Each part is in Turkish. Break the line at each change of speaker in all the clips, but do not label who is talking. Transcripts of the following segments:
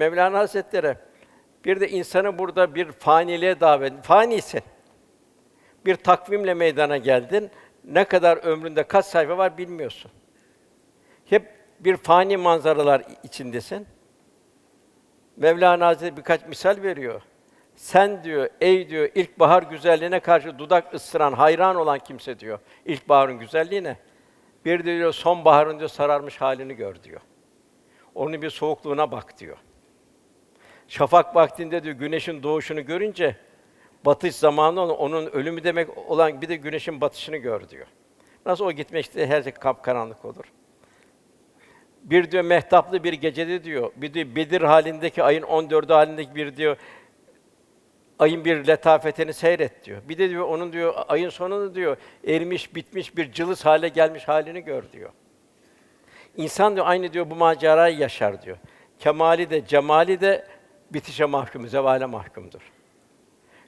Mevlana Hazretleri bir de insanı burada bir faniliğe davet. Fanisin. Bir takvimle meydana geldin. Ne kadar ömründe kaç sayfa var bilmiyorsun. Hep bir fani manzaralar içindesin. Mevlana Hazretleri birkaç misal veriyor. Sen diyor, ey diyor, ilkbahar güzelliğine karşı dudak ısıran, hayran olan kimse diyor, ilkbaharın güzelliğine. Bir de diyor, sonbaharın diyor, sararmış halini gör diyor. Onun bir soğukluğuna bak diyor. Şafak vaktinde diyor, güneşin doğuşunu görünce, batış zamanı onun ölümü demek olan bir de güneşin batışını gör diyor. Nasıl o gitmekte her şey kapkaranlık olur. Bir diyor mehtaplı bir gecede diyor, bir diyor Bedir halindeki ayın 14'ü halindeki bir diyor ayın bir letafetini seyret diyor. Bir de diyor onun diyor ayın sonunu diyor erimiş bitmiş bir cılız hale gelmiş halini gör diyor. İnsan diyor aynı diyor bu macerayı yaşar diyor. Kemali de cemali de bitişe mahkum, zevale mahkumdur.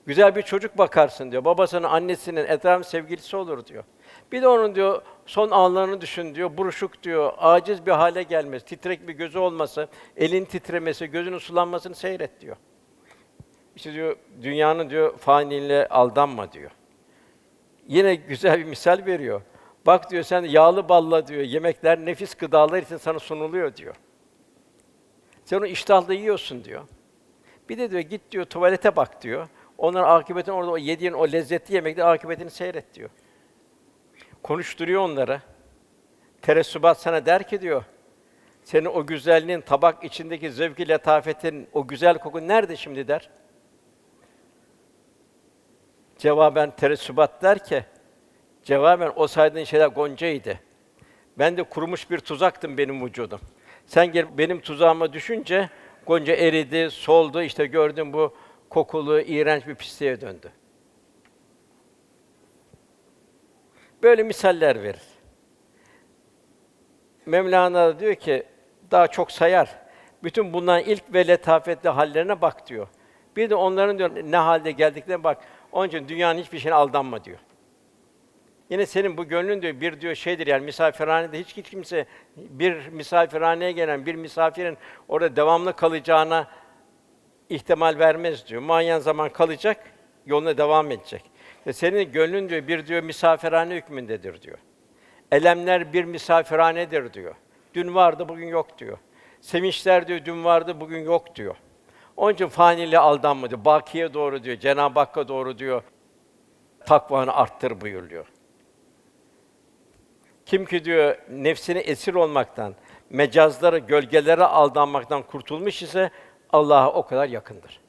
Güzel bir çocuk bakarsın diyor. Babasının, annesinin, etrafın sevgilisi olur diyor. Bir de onun diyor son anlarını düşün diyor. Buruşuk diyor, aciz bir hale gelmesi, titrek bir gözü olması, elin titremesi, gözünün sulanmasını seyret diyor. İşte diyor dünyanın diyor faniliğine aldanma diyor. Yine güzel bir misal veriyor. Bak diyor sen yağlı balla diyor yemekler nefis gıdalar için sana sunuluyor diyor. Sen onu iştahla yiyorsun diyor. Bir de diyor git diyor tuvalete bak diyor. Onların akıbetini orada o yediğin o lezzetli yemeklerin akıbetini seyret diyor. Konuşturuyor onları. Teressubat sana der ki diyor. Senin o güzelliğin, tabak içindeki zevki letafetin, o güzel kokun nerede şimdi der. Cevaben teressubat der ki, cevaben o saydığın şeyler goncaydı. Ben de kurumuş bir tuzaktım benim vücudum. Sen gel benim tuzağıma düşünce gonca eridi, soldu, işte gördüm bu kokulu, iğrenç bir pisliğe döndü. Böyle misaller verir. Mevlana diyor ki, daha çok sayar. Bütün bunların ilk ve letafetli hallerine bak diyor. Bir de onların diyor ne halde geldiklerine bak. Onun için dünyanın hiçbir şeyine aldanma diyor. Yine senin bu gönlün diyor bir diyor şeydir yani misafirhanede hiç hiç kimse bir misafirhaneye gelen bir misafirin orada devamlı kalacağına ihtimal vermez diyor. Muayyen zaman kalacak, yoluna devam edecek. Ve senin gönlün diyor bir diyor misafirhane hükmündedir diyor. Elemler bir misafirhanedir diyor. Dün vardı, bugün yok diyor. Sevinçler diyor, dün vardı, bugün yok diyor. Onun için faniliğe aldanma diyor. Bakiye doğru diyor, Cenab-ı Hakk'a doğru diyor. Takvanı arttır buyuruyor. Kim ki diyor nefsine esir olmaktan, mecazlara, gölgelere aldanmaktan kurtulmuş ise Allah'a o kadar yakındır.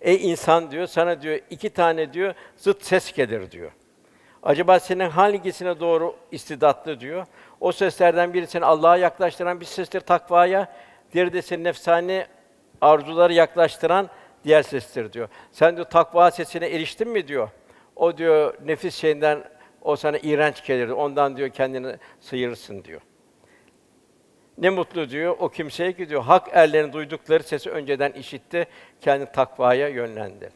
Ey insan diyor, sana diyor iki tane diyor zıt ses gelir diyor. Acaba senin hangisine doğru istidatlı diyor. O seslerden biri seni Allah'a yaklaştıran bir sestir takvaya, diğeri de seni nefsani arzuları yaklaştıran diğer sestir diyor. Sen diyor takva sesine eriştin mi diyor. O diyor nefis şeyinden o sana iğrenç gelir. Ondan diyor kendini sıyırırsın diyor. Ne mutlu diyor o kimseye ki diyor hak erlerin duydukları sesi önceden işitti, kendi takvaya yönlendi.